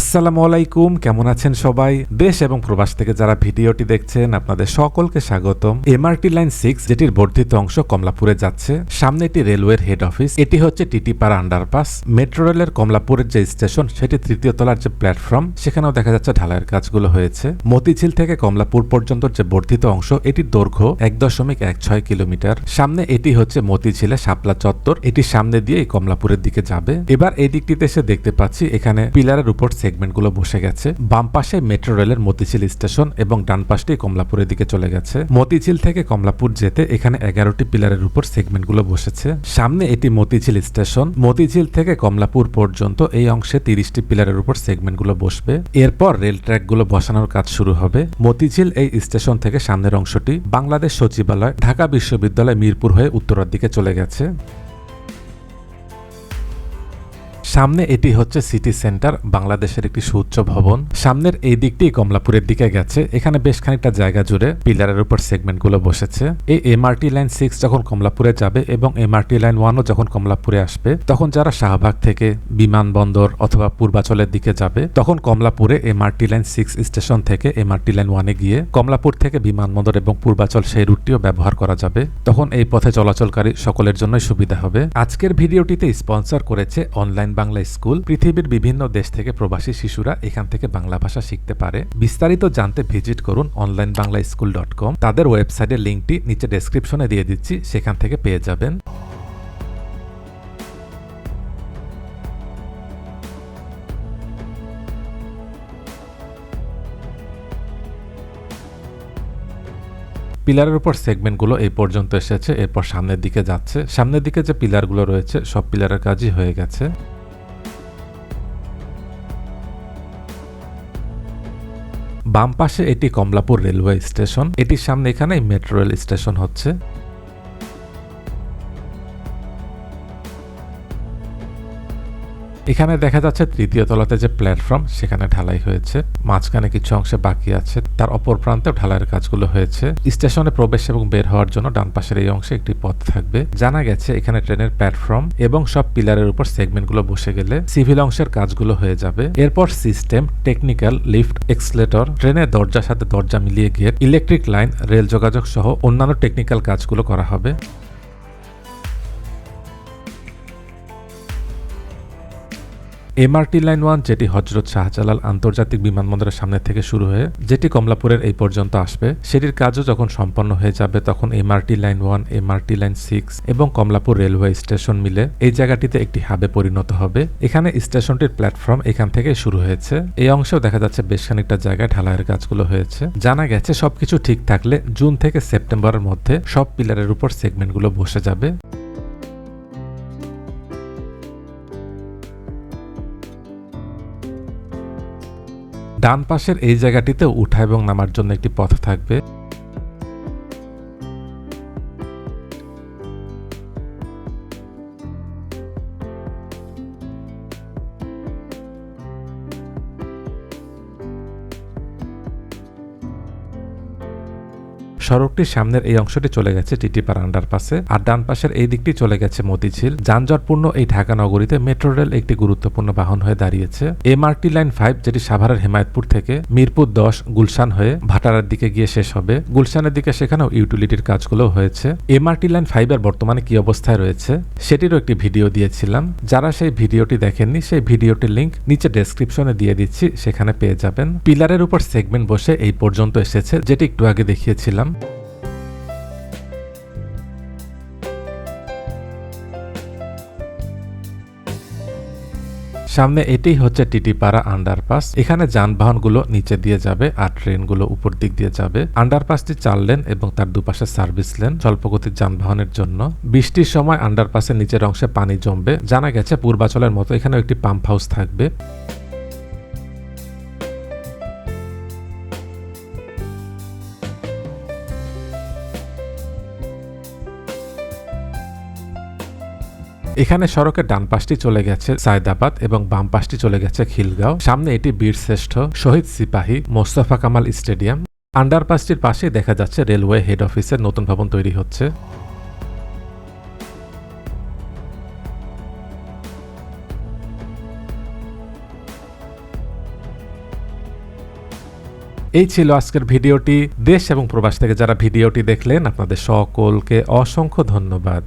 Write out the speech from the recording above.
আসসালামু আলাইকুম, কেমন আছেন সবাই? দেশ এবং প্রবাস থেকে যারা ভিডিওটি দেখছেন, আপনাদের সকলকে স্বাগতম। এমআরটি লাইন সিক্স যেটির বর্ধিত অংশ কমলাপুরে যাচ্ছে। সামনে এটি রেলওয়ের হেড অফিস এটি হচ্ছে টিটিপাড়া আন্ডারপাস মেট্রো রেলের কমলাপুরের যে স্টেশন সেটি তৃতীয় তলার যে প্ল্যাটফর্ম সেখানেও দেখা যাচ্ছে ঢালাইয়ের কাজগুলো হয়েছে। মতিঝিল থেকে কমলাপুর পর্যন্ত যে বর্ধিত অংশ, এটির দৈর্ঘ্য এক দশমিক এক ছয় কিলোমিটার। সামনে এটি হচ্ছে মতিঝিলে শাপলা চত্বর, এটি সামনে দিয়ে এই কমলাপুরের দিকে যাবে। এবার এই দিকটিতে এসে দেখতে পাচ্ছি, এখানে পিলারের উপর সেগমেন্টগুলো বসে গেছে। বাম পাশে মেট্রো রেলের মতিঝিল স্টেশন এবং ডান পাশটি কমলাপুরের দিকে চলে গেছে। মতিঝিল থেকে কমলাপুর যেতে এখানে এগারোটি পিলারের উপর সেগমেন্টগুলো বসেছে। সামনে এটি মতিঝিল স্টেশন। মতিঝিল থেকে কমলাপুর পর্যন্ত এই অংশে তিরিশটি পিলারের উপর সেগমেন্টগুলো বসবে। এরপর রেল ট্র্যাকগুলো বসানোর কাজ শুরু হবে। মতিঝিল এই স্টেশন থেকে সামনের অংশটি বাংলাদেশ সচিবালয়, ঢাকা বিশ্ববিদ্যালয়, মিরপুর হয়ে উত্তরের দিকে চলে গেছে। সামনে এটি হচ্ছে সিটি সেন্টার, বাংলাদেশের একটি সুউচ্চ ভবন। সামনের এই দিকটি কমলাপুরের দিকে গেছে। এখানে বেশ খানিকটা জায়গা জুড়ে পিলারের উপর সেগমেন্টগুলো বসেছে। এই এমআরটি লাইন সিক্স যখন কমলাপুরে যাবে এবং এমআরটি লাইন ওয়ানও যখন কমলাপুরে আসবে, তখন যারা শাহবাগ থেকে বিমানবন্দর অথবা পূর্বাচলের দিকে যাবে, তখন কমলাপুরে এমআরটি লাইন সিক্স স্টেশন থেকে এমআরটি লাইন ওয়ানে গিয়ে কমলাপুর থেকে বিমানবন্দর এবং পূর্বাচল সেই রুটটিও ব্যবহার করা যাবে। তখন এই পথে চলাচলকারী সকলের জন্যই সুবিধা হবে। আজকের ভিডিওটিতে স্পন্সর করেছে অনলাইন বাংলা স্কুল, পৃথিবীর বিভিন্ন দেশ থেকে প্রবাসী শিশুরা এখান থেকে বাংলা ভাষা শিখতে পারে। বিস্তারিত জানতে ভিজিট করুন online Bangla school dot com তাদের ওয়েবসাইটের লিঙ্কটি নিচে ডেসক্রিপশনে দিয়ে দিচ্ছি, সেখান থেকে পেয়ে যাবেন। পিলারের উপর সেগমেন্টগুলো এই পর্যন্ত এসেছে, এরপর সামনের দিকে যাচ্ছে। সামনের দিকে যে পিলারগুলো রয়েছে, সব পিলারের কাজই হয়ে গেছে। বাম পাশে এটি কমলাপুর রেলওয়ে স্টেশন। এটির সামনে এখানে মেট্রো রেল স্টেশন হচ্ছে। এখানে দেখা যাচ্ছে তৃতীয় তলাতে যে প্ল্যাটফর্ম, সেখানে ঢালাই হয়েছে। মাঝখানে কিছু অংশে বাকি আছে। তার অপর প্রান্তেও ঢালাইয়ের কাজগুলো হয়েছে। স্টেশনে প্রবেশ এবং বের হওয়ার জন্য ডান পাশের এই অংশে একটি পথ থাকবে। জানা গেছে এখানে ট্রেনের প্ল্যাটফর্ম এবং সব পিলারের উপর সেগমেন্টগুলো বসে গেলে সিভিল অংশের কাজগুলো হয়ে যাবে। এরপর সিস্টেম, টেকনিক্যাল, লিফট, এক্সলেটর, ট্রেনের দরজার সাথে দরজা মিলিয়ে গিয়ে ইলেকট্রিক লাইন, রেল যোগাযোগ সহ অন্যান্য টেকনিক্যাল কাজগুলো করা হবে। এমআরটি লাইন ওয়ান যেটি হজরত শাহজালাল আন্তর্জাতিক বিমানবন্দরের সামনে থেকে শুরু হয়ে যেটি কমলাপুরের এই পর্যন্ত আসবে, সেটির কাজও যখন সম্পন্ন হয়ে যাবে তখন MRT line one MRT line six এবং কমলাপুর রেলওয়ে স্টেশন মিলে এই জায়গাটিতে একটি হাবে পরিণত হবে। এখানে স্টেশনটির প্ল্যাটফর্ম এখান থেকে শুরু হয়েছে। এই অংশেও দেখা যাচ্ছে বেশ খানিকটা জায়গায় ঢালাইয়ের কাজগুলো হয়েছে। জানা গেছে সবকিছু ঠিক থাকলে জুন থেকে সেপ্টেম্বরের মধ্যে সব পিলারের উপর সেগমেন্টগুলো বসে যাবে। ডান পাশের এই জায়গাটিতে উঠা এবং নামার জন্য একটি পথ থাকবে। সড়কটির সামনের এই অংশটি চলে গেছে টিটিপাড়া আন্ডারপাসে আর ডান পাশের এই দিকটি চলে গেছে মতিঝিল। যানজটপূর্ণ এই ঢাকা নগরীতে মেট্রো রেল একটি গুরুত্বপূর্ণ বাহন হয়ে দাঁড়িয়েছে। এমআরটি লাইন ফাইভ যেটি সাভারের হেমায়তপুর থেকে মিরপুর দশ গুলশান হয়ে ভাটারার দিকে গিয়ে শেষ হবে। গুলশানের দিকে সেখানেও ইউটিলিটির কাজগুলো হয়েছে। এমআরটি লাইন ফাইভের বর্তমানে কি অবস্থায় রয়েছে সেটিরও একটি ভিডিও দিয়েছিলাম। যারা সেই ভিডিওটি দেখেননি সেই ভিডিওটির লিঙ্ক নিচে ডেসক্রিপশনে দিয়ে দিচ্ছি, সেখানে পেয়ে যাবেন। পিলারের উপর সেগমেন্ট বসে এই পর্যন্ত এসেছে, যেটি একটু আগে দেখিয়েছিলাম। সামনে এটাই হচ্ছে টিটিপাড়া আন্ডারপাস এখানে যানবাহনগুলো নিচে দিয়ে যাবে আর ট্রেনগুলো উপর দিক দিয়ে যাবে। আন্ডারপাসটি চার লেন এবং তার দুপাশে সার্ভিস লেন স্বল্পগতির যানবাহনের জন্য। বৃষ্টির সময় আন্ডারপাসের নিচের অংশে পানি জমবে। জানা গেছে পূর্বাচলের মতো এখানে একটি পাম্প হাউস থাকবে। এখানে সড়কের ডান পাশটি চলে গেছে সায়দাবাদ এবং বাম পাশটি চলে গেছে খিলগাঁও। সামনে এটি বীরশ্রেষ্ঠ শহীদ সিপাহী মোস্তফা কামাল স্টেডিয়াম। আন্ডারপাসটির পাশে দেখা যাচ্ছে রেলওয়ে হেড অফিসের নতুন ভবন তৈরি হচ্ছে। এই ছিল আজকের ভিডিওটি। দেশ এবং প্রবাস থেকে যারা ভিডিওটি দেখলেন, আপনাদের সকলকে অসংখ্য ধন্যবাদ।